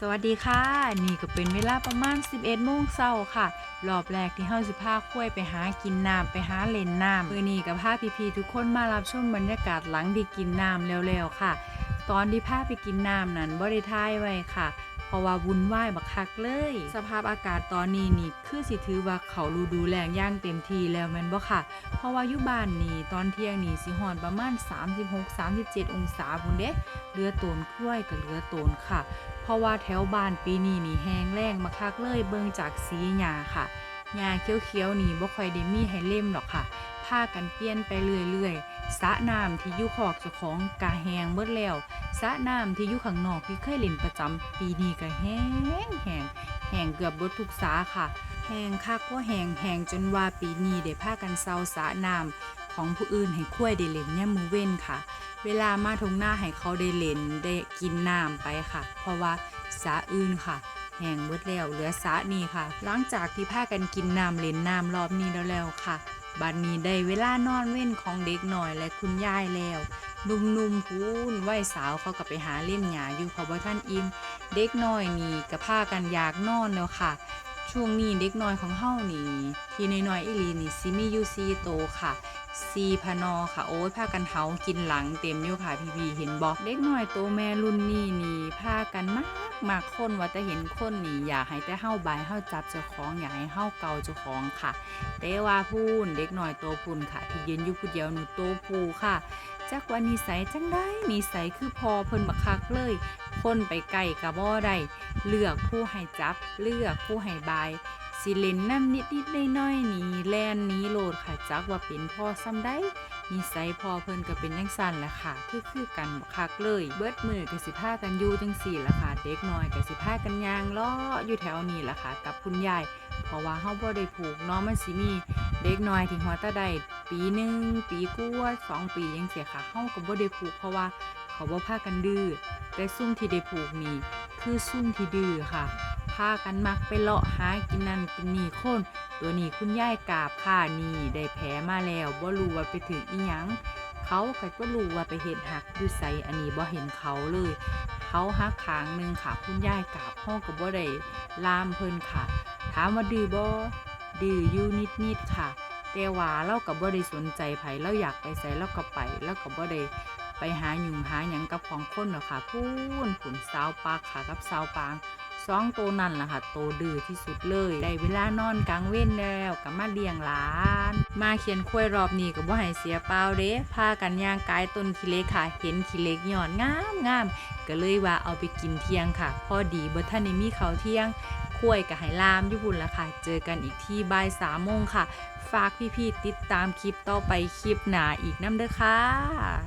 สวัสดีค่ะ นี่ก็เป็นเวลาประมาณ 11โมงเช้าค่ะ รอบแรกที่เฮาสิพาคุ้ยไปหากินน้ำไปหาเล่นน้ำมื้อนี้ก็พาพี่ๆทุกคนมารับชมบรรยากาศหลังที่กินน้ำแล้วๆค่ะ ตอนที่พาไปกินน้ำนั้นบ่ได้ทายไว้ค่ะ เพราะว่าวุ่นวายบักคักเลย สภาพอากาศตอนนี้นี่คือสิถือว่าเขาฤดูแล้งย่างเต็มทีแล้วแม่นบ่ค่ะ เพราะว่าอยู่บ้านนี่ตอนเที่ยงนี่สิฮอนประมาณ 36-37 องศาพุ่นเด้เรือโตนคุ้ยกับเรือโตนค่ะ เพราะว่าแถวบ้านปีนี้นี่แห้งแล้งมาคักเลยเบิ่งจากสีหญ้าค่ะหญ้าเขียวๆนี่บ่ค่อยได้มีให้เล่มหรอกค่ะพากันเปลี่ยนไปเรื่อยๆ สระน้ำที่อยู่ขอกเจ้าของกะแหงเบิดแล้วสระน้ำที่อยู่ข้างนอกที่เคยเล่นประจำปีนี้ก็แห้งแห้งแห้งเกือบเบิดทุกสาค่ะแห้งคักว่าแห้งแห้งจนว่าปีนี้ได้พากันเซาสระน้ำของผู้อื่นให้คุ้ยได้เล่นเนี่ยมมือเว้นค่ะ เวลามาทงหน้าให้เขาได้เล่นได้กินน้ำไปค่ะ เพราะว่าสระอื่นค่ะแห้งเบิดแล้วเหลือสระนี่ค่ะ หลังจากที่พากันกินน้ำเล่นน้ำรอบนี้แล้วแล้วค่ะ บัดนนี้ได้เวลานอนเว้นของเด็กหน่อยและคุณยายแล้วนุ่มๆพูนวัยสาวเขาก็ไปหาเล่นหยาอยู่เพราะว่าท่านอิ่มเด็กน้อยนี่ก็พากันอยากนอนแล้วค่ะ ช่วงนี้เด็กน้อยของเฮานี่ที่น้อยๆอีหลีนี่สิมีอยู่ซีโตค่ะซีพานอค่ะโอ้ยพากันเฮากินหลังเต็มอยู่ค่ะพี่พีเห็นบอกเด็กน้อยโตแม่รุ่นนี้นี่พากันมากมากคนว่าแต่เห็นคนนี่อยากให้แต่เฮาบายเฮาจับเจ้าของอยากให้เฮาเกาเจ้าของค่ะ แต่ว่าพูนเด็กน้อยโตพูนค่ะ ที่ยืนอยู่ผู้เดียวหนูโตพูค่ะ จักว่านิสัยจังได้นิสัยคือพอเพิ่นบักคักเลย คนไปไกลกะบ่ได้เลือกผู้ให้จับ เลือกผู้ให้บาย สิเล่นน้ำนิดนิดๆน้อยๆนี่แลนนี้โลดค่ะจักว่าเป็นพ่อซ้ำได้นิสัยพอเพิ่นก็เป็นจังซั่นแหละค่ะ คือคือกันบักคักเลย เบิดมือก็สิพากันอยู่จังซี่ละค่ะ เด็กน้อยก็สิพากันยางล้ออยู่แถวนี้ละค่ะ กับคุณยายเพราะว่าเฮาบ่ได้ผูกเนาะมันสิมี เด็กน้อยที่หัวตาได้ปีหนึ่งปีกว่าสองปีจังซี่ค่ะเฮาก็บ่ได้ผูกเพราะว่าเขาบ่พากันดื้อแต่ซุ่มที่ได้ผูกนี่คือซุ่มที่ดื้อค่ะพากันมักไปเลาะหากินนั่นกินนี่คนตัวนี้คุณยายกาบค่ะนี่ได้แผลมาแล้วบ่รู้ว่าไปถึงอีหยังเขาก็บ่รู้ว่าไปเห็นหักอยู่ไสอันนี้บ่เห็นเขาเลย เขาหักขางหนึงค่ะ คุณยายกาบห้องก็บ่ได้ลามเพิ่นค่ะ ถามว่าดื้อบ่ ดื้ออยู่นิดๆค่ะ แต่ว่าเราก็บ่ได้สนใจไผเราอยากไปไสเราก็ไปแล้วก็บ่ได้ไปหาหยุ่งหาหยังกับของคนหรอกค่ะพูนขุนสาวปากค่ะกับสาวปางสองตัวนั่นแหละค่ะตัวดื้อที่สุดเลย ได้เวลานอนกลางเว้นแล้วกับมาเลี้ยงหลาน มาเขียนคุ้ยรอบนี้ก็บ่ให้เสียเปล่าเด้พากันย่างกายต้นขี้เล็กค่ะ เห็นขี้เล็กหย่อนงามงามก็เลยว่าเอาไปกินเที่ยงค่ะ พอดีบ่ทันได้มีข้าวเที่ยง คุ้ยกับไหลามญี่ปุ่นละค่ะ เจอกันอีกที่บ่ายสามโมงค่ะ ฝากพี่ๆติดตามคลิปต่อไปคลิปหนาอีกน้ำเด้อค่ะ